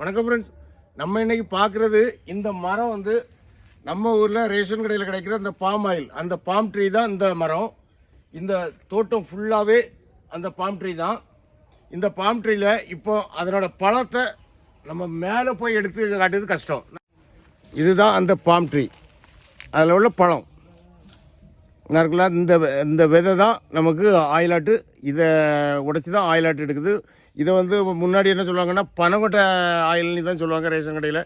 வணக்கம் ஃப்ரெண்ட்ஸ் நம்ம இன்னைக்கு பார்க்குறது இந்த மரம் வந்து நம்ம ஊரில் ரேஷன் கடையில் கிடைக்கிற அந்த பாம் ஆயில் அந்த பாம் ட்ரீ தான் இந்த மரம். இந்த தோட்டம் ஃபுல்லாகவே அந்த பாம் ட்ரீ தான். இந்த பாம் ட்ரீயில் இப்போ அதனோட பழத்தை நம்ம மேலே போய் எடுத்து காட்டுறது கஷ்டம். இதுதான் அந்த பாம் ட்ரீ அதில் உள்ள பழம். இருக்குல்ல? இந்த வெ- இந்த விதை தான் நமக்கு ஆயிலாட்டு இதை உடைச்சி தான் ஆயிலாட்டு எடுக்குது. இதை வந்து முன்னாடி என்ன சொல்லுவாங்கன்னா பனங்கொட்டை ஆயில்னு தான் சொல்லுவாங்க ரேஷன் கடையில்.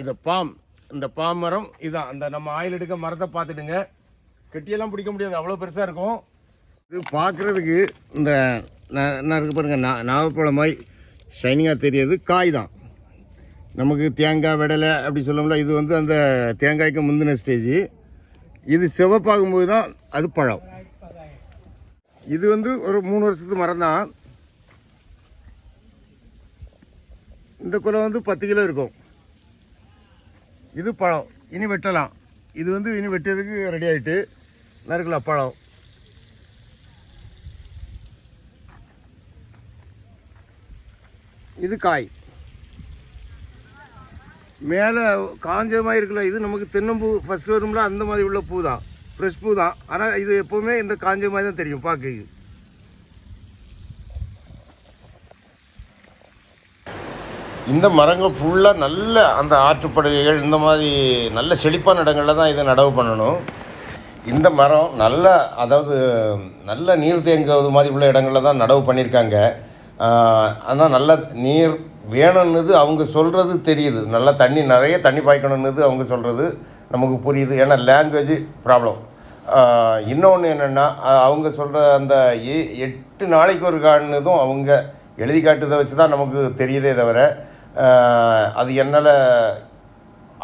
இதை பாம் இந்த பாம் மரம் இதான். அந்த நம்ம ஆயில் எடுக்க மரத்தை பார்த்துடுங்க. கெட்டியெல்லாம் பிடிக்க முடியாது. அவ்வளோ பெருசாக இருக்கும். இது பார்க்குறதுக்கு இந்த என்ன இருக்கு பாருங்கள் நா நாகப்பழமாய் ஷைனிங்காக தெரியாது. காய் தான். நமக்கு தேங்காய் விடலை அப்படி சொல்லோம்ல இது வந்து அந்த தேங்காய்க்கு முந்தின ஸ்டேஜ் இது சிவப்பாகும்போது தான் அது பழம். இது வந்து ஒரு மூணு வருஷத்து மரம் தான். இந்த குலை வந்து பத்து கிலோ இருக்கும். இது பழம். இனி வெட்டலாம். இது வந்து இனி வெட்டியதுக்கு ரெடி ஆகிட்டு நறுக்கலாம் பழம். இது காய். மேலே காஞ்ச மாதிரி இருக்குல்ல இது நமக்கு தென்னம்பூ ஃபர்ஸ்ட் வரும்ல அந்த மாதிரி உள்ள பூ தான். ஃப்ரெஷ் பூ தான். ஆனால் இது எப்போவுமே இந்த காஞ்ச மாதிரி தான் தெரியும் பார்க்க இந்த மரங்கள் ஃபுல்லாக நல்ல அந்த ஆற்றுப்படுகைகள் இந்த மாதிரி நல்ல செழிப்பான இடங்களில் தான் இதை நடவு பண்ணணும். இந்த மரம் நல்ல அதாவது நல்ல நீர் தேங்குவது மாதிரி உள்ள இடங்களில் தான் நடவு பண்ணியிருக்காங்க ஆனால் நல்ல நீர் வேணும்னுது அவங்க சொல்கிறது தெரியுது. நல்லா தண்ணி நிறைய தண்ணி பாய்க்கணுன்னுது அவங்க சொல்கிறது நமக்கு புரியுது. ஏன்னா லாங்குவேஜ் ப்ராப்ளம் இன்னொன்று என்னென்னா அவங்க சொல்கிற அந்த எ- எட்டு நாளைக்கு ஒரு காணுதும் அவங்க எழுதி காட்டுதை வச்சு தான் நமக்கு தெரியுதே தவிர அது என்னால்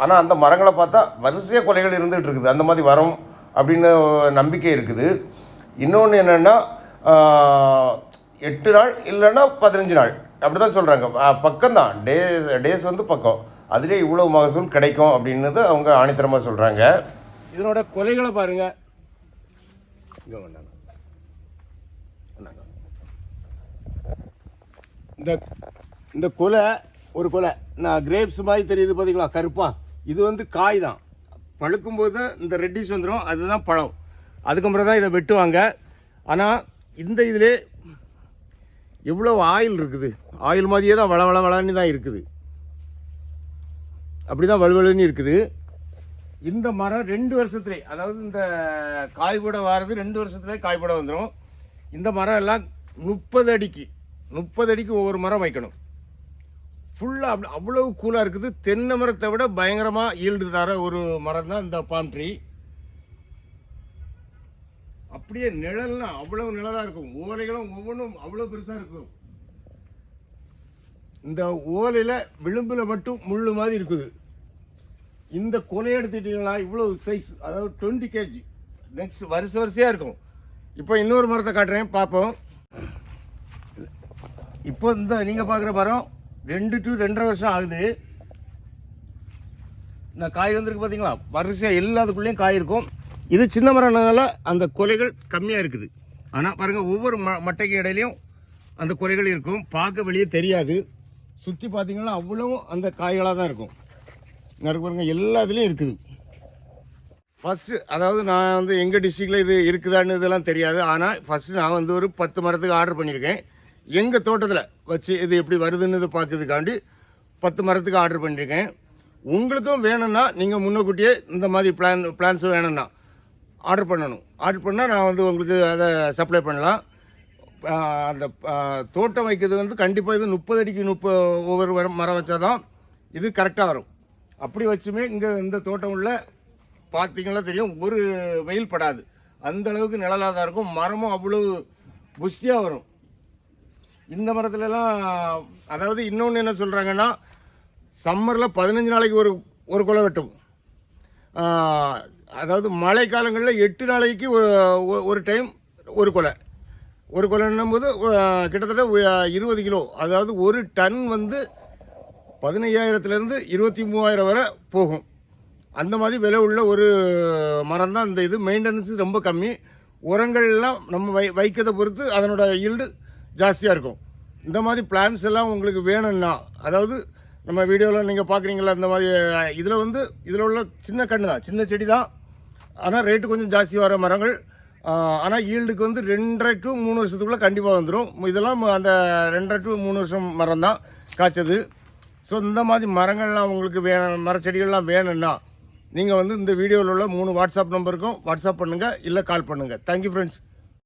ஆனால் அந்த மரங்களை பார்த்தா வரிசையாக கொலைகள் இருந்துகிட்டு இருக்குது. அந்த மாதிரி வரும் அப்படின்னு நம்பிக்கை இருக்குது. இன்னொன்று என்னென்னா எட்டு நாள் இல்லைன்னா பதினஞ்சு நாள். அப்படி தான் சொல்கிறாங்க பக்கம்தான். டே டேஸ் வந்து பக்கம். அதுலேயே இவ்வளோ மகசூல் கிடைக்கும் அப்படின்னுது அவங்க ஆணித்தரமாக சொல்கிறாங்க இதனோட கொலைகளை பாருங்க. இந்த. இந்த கொலை ஒரு கொலை. நான் கிரேப்ஸ் மாதிரி தெரியுது பார்த்தீங்களா கருப்பாக இது வந்து காய் தான். பழுக்கும்போது இந்த ரெட்டிஸ் வந்துடும் அதுதான் பழம். அதுக்கப்புறம் தான் இதை வெட்டுவாங்க. ஆனால் இந்த இதில் எவ்வளோ ஆயில் இருக்குது? ஆயில் மாதிரியே தான் வள வள வளன்னு தான் இருக்குது. அப்படி தான் வலுவலுன்னு இருக்குது. இந்த மரம் ரெண்டு வருஷத்துலே அதாவது இந்த காய் போட வாரது ரெண்டு வருஷத்துலேயே காய் போட வந்துடும் இந்த மரம் எல்லாம் முப்பது அடிக்கு. முப்பது அடிக்கு ஒவ்வொரு மரம் வைக்கணும். ஃபுல்லாக அப்படி அவ்வளவு கூலாக இருக்குது. தென்னை மரத்தை விட பயங்கரமாக ஈல்டு தர ஒரு மரம் தான் இந்த பாம் ட்ரீ அப்படியே நிழல்னா அவ்வளவு நிழலாக இருக்கும். ஓலைகளும் ஒவ்வொன்றும் அவ்வளோ பெருசாக இருக்கும். இந்த ஓலையில் விளிம்பில் மட்டும் முள்ளு மாதிரி இருக்குது. இந்த கொலை எடுத்துட்டிங்கன்னா இவ்வளோ சைஸ் அதாவது டுவெண்ட்டி கேஜி நெக்ஸ்ட் வருஷ வரிசையாக இருக்கும். இப்போ இன்னொரு மரத்தை காட்டுறேன். பார்ப்போம். இப்போ இந்த நீங்கள் பார்க்குற மரம் ரெண்டு டு ரெண்டரை வருஷம் ஆகுது. இந்த காய் வந்திருக்கு பார்த்தீங்களா வரிசையாக எல்லாத்துக்குள்ளேயும் காய் இருக்கும். இது சின்ன மரம்னால அந்த கொலைகள் கம்மியாக இருக்குது. ஆனால் பாருங்கள் ஒவ்வொரு ம மட்டைக்கு இடையிலையும் அந்த கொலைகள் இருக்கும். பார்க்க வெளியே தெரியாது. சுற்றி பார்த்தீங்கன்னா அவ்வளவும் அந்த காய்களாக தான் இருக்கும். இங்க பாருங்கள் பாருங்க எல்லா இதுலேயும் இருக்குது. ஃபஸ்ட்டு அதாவது நான் வந்து எங்கள் டிஸ்ட்ரிக்டில் இது இருக்குதான்னு இதெல்லாம் தெரியாது. ஆனால் ஃபஸ்ட்டு நான் வந்து ஒரு பத்து மரத்துக்கு ஆர்டர் பண்ணியிருக்கேன். எங்கள் தோட்டத்தில் வச்சு இது எப்படி வருதுன்னு பார்க்கறதுக்காண்டி பத்து மரத்துக்கு ஆர்டர் பண்ணியிருக்கேன் உங்களுக்கும் வேணும்னா நீங்கள் முன்னக்கூட்டியே இந்த மாதிரி பிளான் பிளான்ஸ் வேணும்னா ஆர்டர் பண்ணணும். ஆர்டர் பண்ணால் நான் வந்து உங்களுக்கு அதை சப்ளை பண்ணலாம். அந்த தோட்டம் வைக்கிறது வந்து கண்டிப்பாக இது முப்பது அடிக்கு முப்பது ஒவ்வொரு மரம் மரம் வச்சாதான் இது கரெக்டாக வரும். அப்படி வச்சுமே இங்கே இந்த தோட்டம் உள்ள பார்த்தீங்களா தெரியும் ஒரு வெயில் படாது. அந்த அளவுக்கு நிழலாக தான் இருக்கும். மரமும் அவ்வளோ புஷ்டியாக வரும். இந்த மரத்துலலாம் அதாவது இன்னொன்று என்ன சொல்கிறாங்கன்னா சம்மரில் பதினஞ்சு நாளைக்கு ஒரு ஒரு குலை வெட்டும். அதாவது மழை காலங்களில் எட்டு நாளைக்கு ஒரு- டைம் ஒரு கொலை. ஒரு கொலைன்னும் போது கிட்டத்தட்ட இருபது கிலோ. அதாவது ஒரு டன் வந்து பதினையாயிரத்துலேருந்து இருபத்தி மூவாயிரம் வரை போகும். அந்த மாதிரி விலை உள்ள ஒரு மரம் தான் இந்த இது. மெயின்டெனன்ஸு ரொம்ப கம்மி. உரங்கள்லாம் நம்ம வை வைக்கிறதை பொறுத்து அதனோட ஈல்டு ஜாஸ்தியாக இருக்கும் இந்த மாதிரி பிளான்ஸ் எல்லாம் உங்களுக்கு வேணும்னா அதாவது நம்ம வீடியோவில் நீங்கள் பார்க்குறீங்களா இந்த மாதிரி இதில் வந்து இதில் உள்ள சின்ன கன்று தான் சின்ன செடி தான். ஆனால் ரேட்டு கொஞ்சம் ஜாஸ்தி வர மரங்கள் ஆனால் ஈல்டுக்கு வந்து ரெண்டரை டு மூணு வருஷத்துக்குள்ளே கண்டிப்பாக வந்துடும் இதெல்லாம் அந்த ரெண்டரை டு மூணு வருஷம் மரம் தான் காய்ச்சது. ஸோ இந்த மாதிரி மரங்கள்லாம் உங்களுக்கு வே மரச்செடிகள்லாம் வேணும்னா நீங்கள் வந்து இந்த வீடியோவில் உள்ள மூணு வாட்ஸ்அப் நம்பருக்கும் வாட்ஸ்அப் பண்ணுங்கள் இல்லை கால் பண்ணுங்கள் தேங்க்யூ ஃப்ரெண்ட்ஸ்